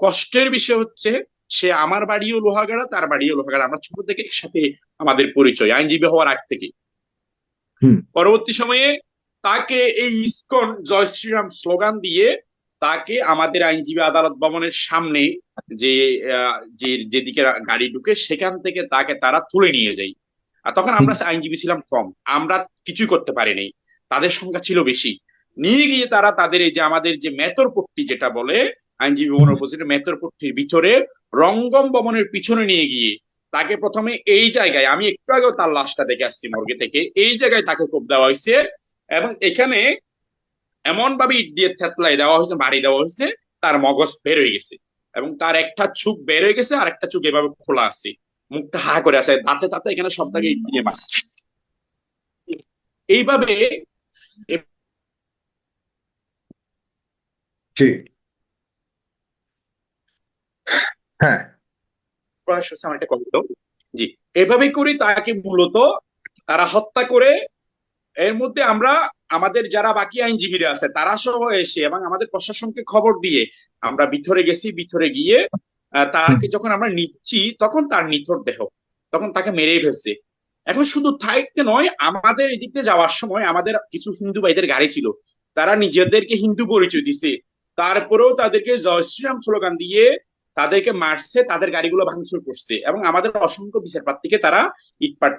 কষ্টের বিষয় হচ্ছে সে আমার বাড়িও লোহাগাড়া তার বাড়িও লোহাগাড়া। আমরা ছোট থেকে একসাথে আমাদের পরিচয় আইনজীবী হওয়ার আগ থেকে। পরবর্তী সময়ে তাকে এই ইসকন জয় শ্রীরাম স্লোগান দিয়ে তাকে আমাদের আইনজীবী আদালত ভবনের সামনে যে যে যেদিকে গাড়ি ঢুকে সেখান থেকে তাকে তারা তুলে নিয়ে যায়। আর তখন আমরা আইনজীবী ছিলাম কম। আমরা কিছুই করতে পারিনি। তাদের সংখ্যা ছিল বেশি। নিয়ে গিয়ে তারা তাদের এই যে আমাদের যে মেতরপট্টি যেটা বলে আইনজীবী ভবন অপোজিটে মেতরপট্টির ভিতরে রঙ্গম ভবনের পিছনে নিয়ে গিয়ে তাকে প্রথমে এই জায়গায়, আমি একটু আগেও তার লাশটা দেখে আসছি মর্গে থেকে, এই জায়গায় তাকে কোপ দেওয়া হয়েছে এবং এখানে এমন ভাবে ইট দিয়ে থেতলাই দেওয়া হয়েছে, বাড়ি দেওয়া হয়েছে, তার মগজ বের হয়ে গেছে এবং তার একটা চুক বের হয়ে গেছে আর একটা চুক এভাবে খোলা আছে। মুখটা হা করে আছে, দাঁতে দাঁতে এখানে সব জায়গায় ইট দিয়ে মারছে। এইভাবে জি। কথা দাও। জি। এভাবে করে তাকে মূলত তারা হত্যা করে এর মধ্যে আমরা আমাদের যারা বাকি আইনজীবীরা আছে তারা সহ এসে এবং আমাদের প্রশাসনকে খবর দিয়ে আমরা ভিতরে গেছি ভিতরে গিয়ে তাকে যখন আমরা নিচ্ছি তখন তার নিথর দেহ তখন তাকে মেরেই ফেলছে। এখন শুধু থাইতে নয় আমাদের এদিকে যাওয়ার সময় আমাদের কিছু হিন্দু ভাইদের গাড়ি ছিল। তারা নিজেদেরকে হিন্দু পরিচয় দিছে। তারপরেও তাদেরকে জয় শ্রীরাম স্লোগান দিয়ে তাদেরকে মারছে তাদের গাড়িগুলো ভাঙচুর করছে এবং আমাদের অসংখ্য বিচার প্রার্থীকে তারা ইটপাট